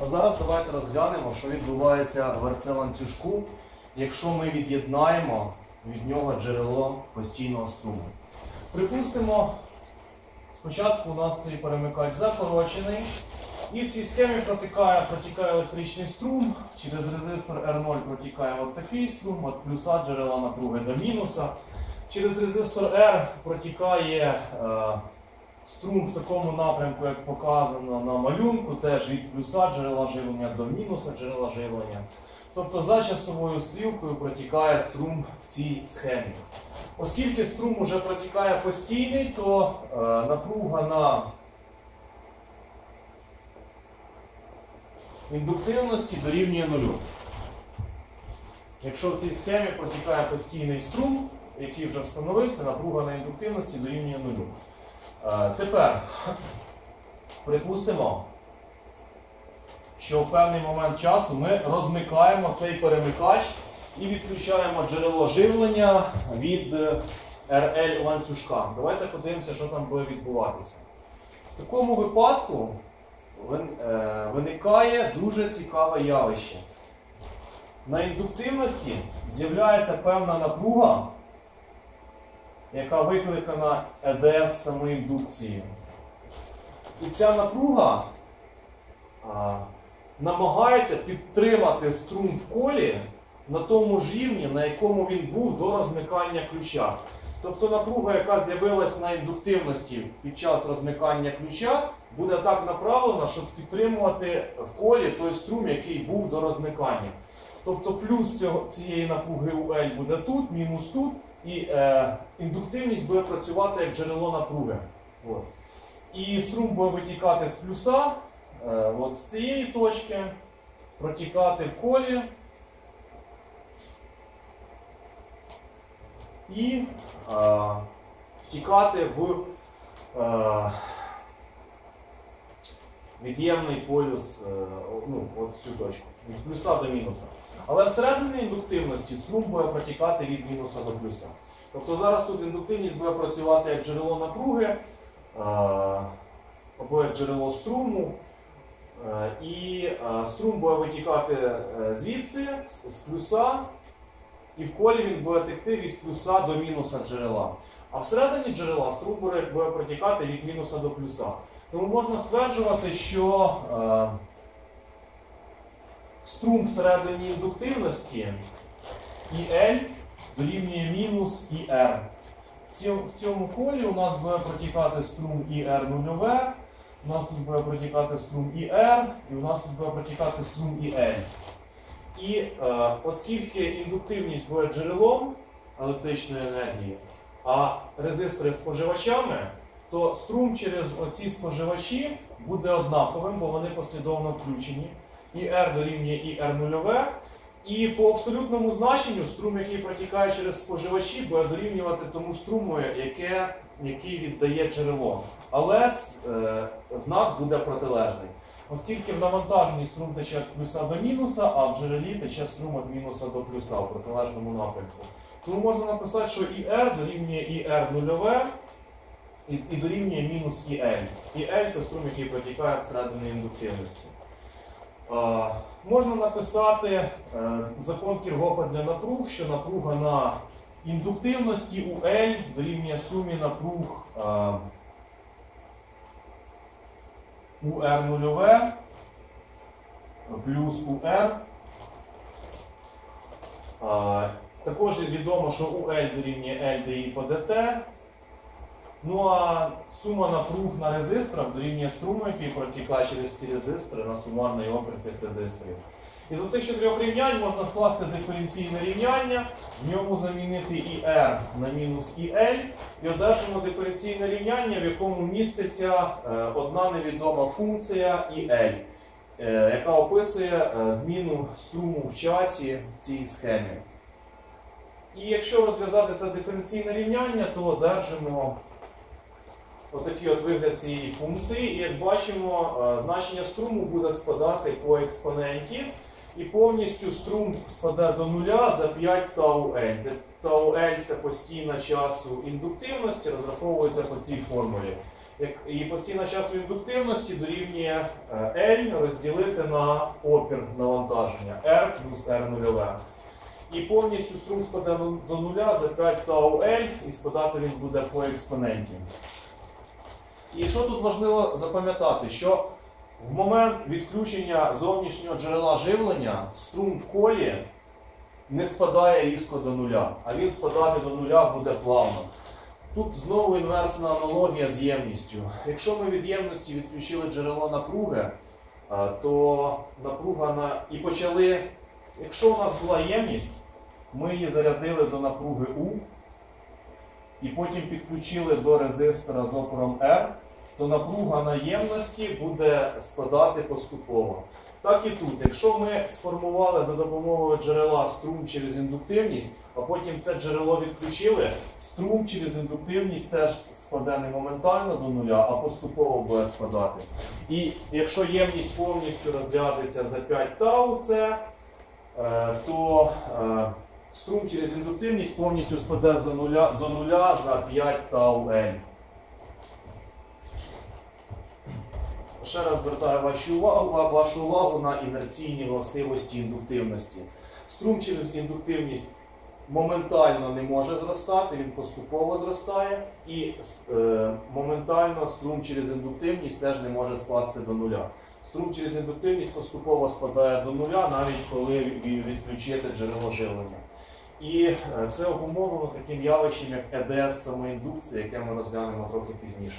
А зараз давайте розглянемо, що відбувається в РЦ ланцюжку, якщо ми від'єднаємо від нього джерело постійного струму. Припустимо, спочатку у нас цей перемикач закорочений, і в цій схемі протікає, протікає електричний струм, через резистор R0 протікає от такий струм, від плюса джерела напруги до мінуса. Через резистор R протікає е, струм в такому напрямку, як показано на малюнку, теж від плюса джерела живлення до мінуса джерела живлення. Тобто за часовою стрілкою протікає струм в цій схемі. Оскільки струм уже протікає постійний, то е, напруга на індуктивності дорівнює нулю. Якщо в цій схемі протікає постійний струм, який вже встановився, напруга на індуктивності дорівнює нулю. Е, Тепер припустимо, що в певний момент часу ми розмикаємо цей перемикач і відключаємо джерело живлення від е, RL ланцюжка. Давайте подивимося, що там буде відбуватися. В такому випадку е, виникає дуже цікаве явище. На індуктивності з'являється певна напруга, яка викликана ЕДС самоіндукцією. І ця напруга а, намагається підтримати струм в колі на тому ж рівні, на якому він був до розмикання ключа. Тобто напруга, яка з'явилась на індуктивності під час розмикання ключа, буде так направлена, щоб підтримувати в колі той струм, який був до розмикання. Тобто плюс цього, цієї напруги у L буде тут, мінус тут, і е, індуктивність буде працювати як джерело напруги. От. І струм буде витікати з плюса, е, от з цієї точки, протікати в колі. І е, втікати в е, від'ємний полюс, е, ну, от в цю точку, від плюса до мінуса. Але всередині індуктивності струм буде протікати від мінуса до плюса. Тобто зараз тут індуктивність буде працювати як джерело напруги, е, або як джерело струму. Е, І струм буде витікати звідси, з плюса, і в колі він буде текти від плюса до мінуса джерела. А всередині джерела струм буде протікати від мінуса до плюса. Тому можна стверджувати, що е, струм всередині індуктивності IL дорівнює мінус IR. В цьому, колі у нас буде протікати струм IR нульове, у нас тут буде протікати струм IR, і у нас тут буде протікати струм IL. І е, оскільки індуктивність буде джерелом електричної енергії, а резистори споживачами, то струм через оці споживачі буде однаковим, бо вони послідовно включені. І R дорівнює і R нульове. І по абсолютному значенню струм, який протікає через споживачі, буде дорівнювати тому струму, яке, який віддає джерело. Але е, знак буде протилежний. Оскільки в навантаженні струм тече від плюса до мінуса, а в джерелі тече струм від мінуса до плюса в протилежному напрямку. Тому можна написати, що і R дорівнює і R нульове, і, і дорівнює мінус і L. І L це струм, який протікає всередині індуктивності. А, можна написати е, закон Кіргофа для напруг, що напруга на індуктивності у L дорівнює сумі напруг е, у R нульове плюс у R. А, також відомо, що у L дорівнює L dI по dt. Ну а сума напруг на резисторах дорівнює струму, який протікає через ці резистори на сумарний опір цих резисторів. І до цих чотирьох рівнянь можна вкласти диференційне рівняння, в ньому замінити і R на мінус і L, і одержимо диференційне рівняння, в якому міститься е, одна невідома функція і L, е, яка описує е, зміну струму в часі в цій схемі. І якщо розв'язати це диференційне рівняння, то одержимо отакий от вигляд цієї функції. І як бачимо, е, значення струму буде спадати по експоненті. І повністю струм спаде до нуля за 5 тау L, де тау L це постійна часу індуктивності, розраховується по цій формулі. І постійна часу індуктивності дорівнює е, L розділити на опір навантаження R плюс R нульове. І повністю струм спаде до- нуля за 5 тау L, і спадати він буде по експоненті. І що тут важливо запам'ятати, що в момент відключення зовнішнього джерела живлення струм в колі не спадає різко до нуля, а він спадати до нуля буде плавно. Тут знову інверсна аналогія з ємністю. Якщо ми від ємності відключили джерело напруги, то напруга на і почали. Якщо у нас була ємність, ми її зарядили до напруги У і потім підключили до резистора з опором R, то напруга на ємності буде спадати поступово. Так і тут, якщо ми сформували за допомогою джерела струм через індуктивність, а потім це джерело відключили, струм через індуктивність теж спаде не моментально до нуля, а поступово буде спадати. І якщо ємність повністю розрядиться за 5 тау, це, е, то е, струм через індуктивність повністю спаде за нуля, до нуля за 5 тау L. Ще раз звертаю вашу увагу, вашу увагу на інерційні властивості індуктивності. Струм через індуктивність моментально не може зростати, він поступово зростає, і е, моментально струм через індуктивність теж не може спасти до нуля. Струм через індуктивність поступово спадає до нуля, навіть коли ві- відключити джерело живлення. І е, це обумовлено таким явищем, як ЕДС самоіндукція, яке ми розглянемо трохи пізніше.